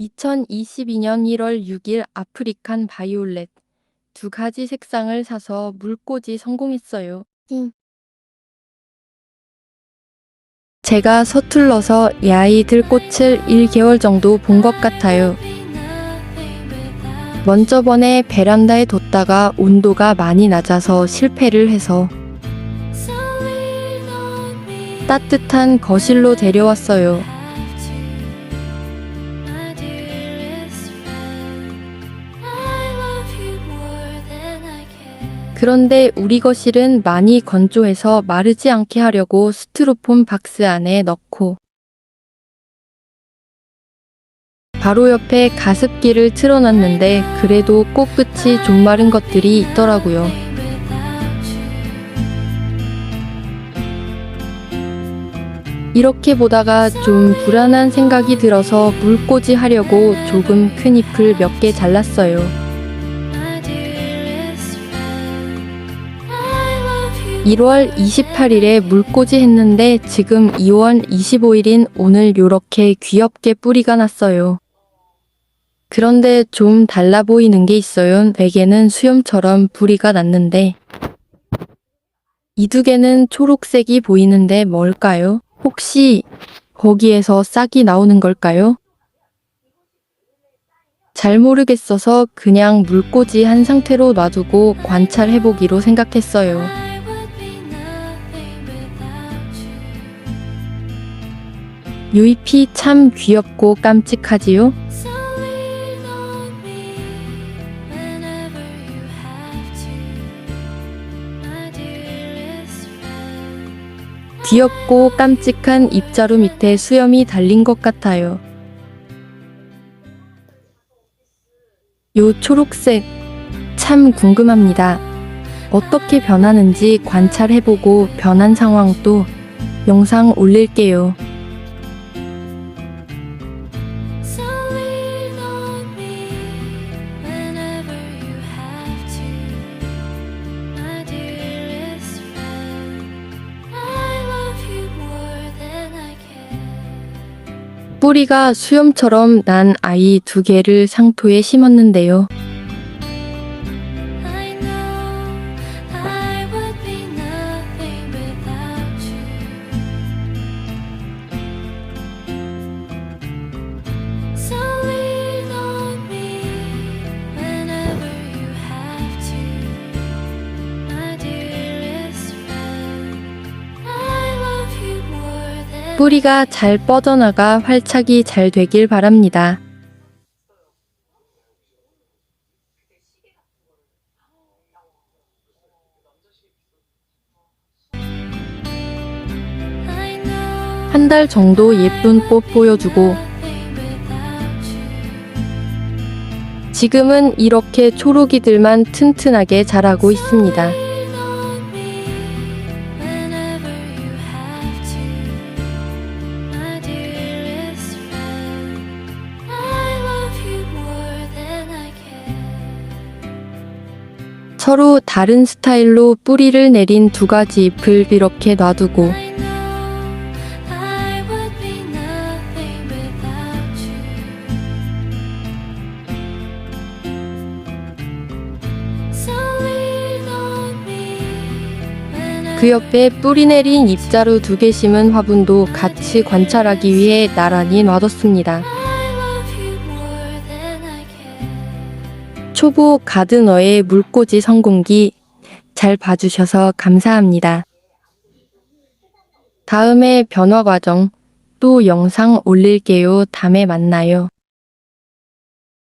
2022년 1월 6일 아프리칸 바이올렛 두 가지 색상을 사서 물꽂이 성공했어요. 응. 제가 서툴러서 이 아이 들 꽃을 1개월 정도 본 것 같아요. 먼저 번에 베란다에 뒀다가 온도가 많이 낮아서 실패를 해서 따뜻한 거실로 데려왔어요. 그런데 우리 거실은 많이 건조해서 마르지 않게 하려고 스티로폼 박스 안에 넣고 바로 옆에 가습기를 틀어놨는데 그래도 꽃끝이 좀 마른 것들이 있더라고요. 이렇게 보다가 좀 불안한 생각이 들어서 물꽂이 하려고 조금 큰 잎을 몇 개 잘랐어요. 1월 28일에 물꽂이 했는데 지금 2월 25일인 오늘 요렇게 귀엽게 뿌리가 났어요. 그런데 좀 달라 보이는 게 있어요. 네 개는 수염처럼 뿌리가 났는데 이 두 개는 초록색이 보이는데 뭘까요? 혹시 거기에서 싹이 나오는 걸까요? 잘 모르겠어서 그냥 물꽂이 한 상태로 놔두고 관찰해보기로 생각했어요. 유잎이 참 귀엽고 깜찍하지요? 귀엽고 깜찍한 입자루 밑에 수염이 달린 것 같아요. 요 초록색 참 궁금합니다. 어떻게 변하는지 관찰해보고 변한 상황도 영상 올릴게요. 뿌리가 수염처럼 난 아이 두 개를 상토에 심었는데요. 뿌리가 잘 뻗어나가 활착이 잘 되길 바랍니다. 한 달 정도 예쁜 꽃 보여주고 지금은 이렇게 초록이들만 튼튼하게 자라고 있습니다. 서로 다른 스타일로 뿌리를 내린 두 가지 잎을 이렇게 놔두고 그 옆에 뿌리 내린 잎자루 두 개 심은 화분도 같이 관찰하기 위해 나란히 놔뒀습니다. 초보 가드너의 물꽂이 성공기 잘 봐주셔서 감사합니다. 다음에 변화 과정 또 영상 올릴게요. 다음에 만나요.